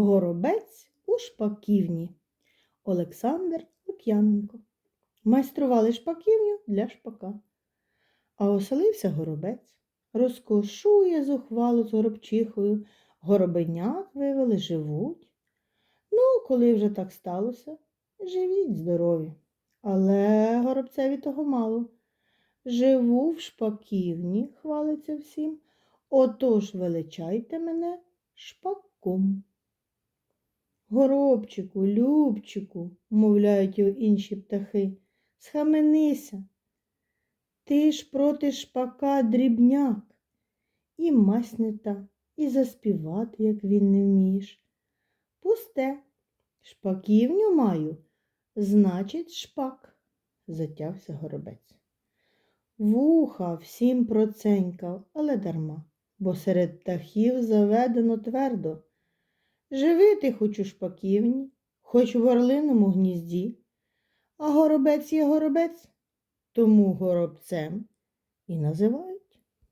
Горобець у шпаківні. Олександр Лук'яненко. Майстрували шпаківню для шпака. А оселився горобець. Розкошує зухвало з горобчихою. Горобенят вивели, живуть. Ну, коли вже так сталося, живіть здорові. Але горобцеві того мало. Живу в шпаківні, хвалиться всім. Отож величайте мене шпаком. Горобчику, Любчику, мовляють його інші птахи, схаменися. Ти ж проти шпака дрібняк, і мась не та, і заспівати, як він не вмієш. Пусте, шпаківню маю, значить шпак, затявся горобець. Вуха всім проценькав, але дарма, бо серед птахів заведено твердо. Живи ти хоч у шпаківні, хоч в орлиному гнізді, а горобець є горобець, тому горобцем і називають.